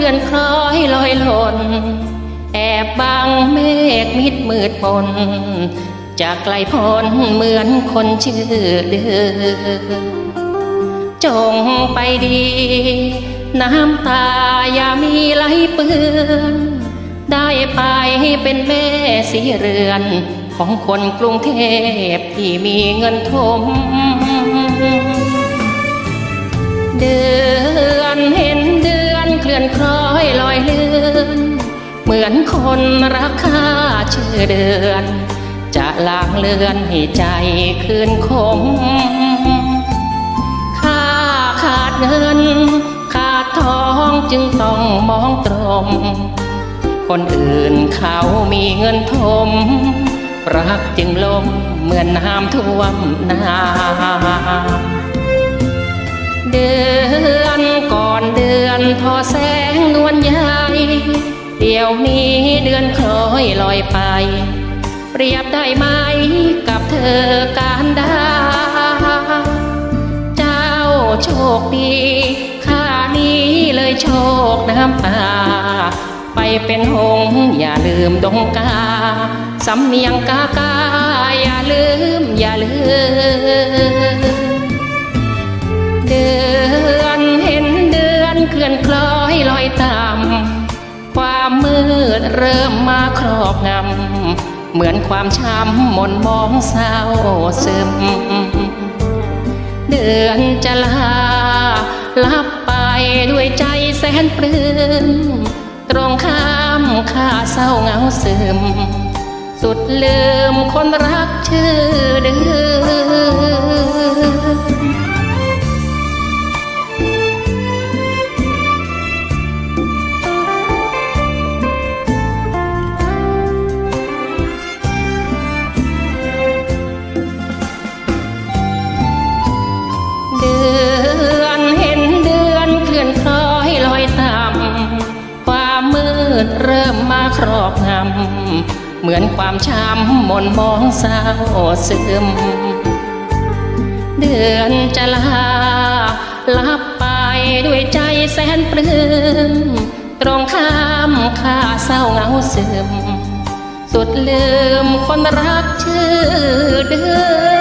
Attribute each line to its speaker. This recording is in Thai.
Speaker 1: ลื่อนคล้อยลอยหล่นแอบบังเมฆมิดมืดมนจากไกลพ้นเหมือนคนชื่อเดือจงไปดี น้ำตาอย่ามีไหลเปื้อนได้ไปเป็นแม่สีเรือนของคนกรุงเทพที่มีเงินทม อยลอยเลือนเหมือนคนรักค่าชื่อเดือน จะลางเลือนให้ใจคืนคมค่าขาดเงิน ขาดทองจึงต้องมองตรง คนอื่นเขามีเงินทม รักจึงลมเหมือนน้ำท่วมนาเดือน เดี๋ยวนี้เดือนคล้อยลอยไป เปรียบได้ไหมกับเธอการดา เจ้าโชคดีข้านี้เลยโชคน้ำตาไปเป็นหงอย่าลืมดงกา สำเนียงกากา อย่าลืม อย่าลืม เดือนเห็นเดือนเคลื่อนคล้อยลอยตาม ความมืดเริ่มมาครอบงำ เหมือนความช้ำหมนมองเศร้าซึม เดือนจะลาลับไปด้วยใจแสนปลื้มตรงข้ามข้าเศร้าเหงาซึม สุดลืมคนรักชื่อเดือน รอบงำเหมือนความช้ำหมนมองเศร้าซึม เดือนจะลาลับไปด้วยใจแสนปลื้มตรงข้ามข้าเศร้าเหงาซึม สุดลืมคนรักชื่อเดือน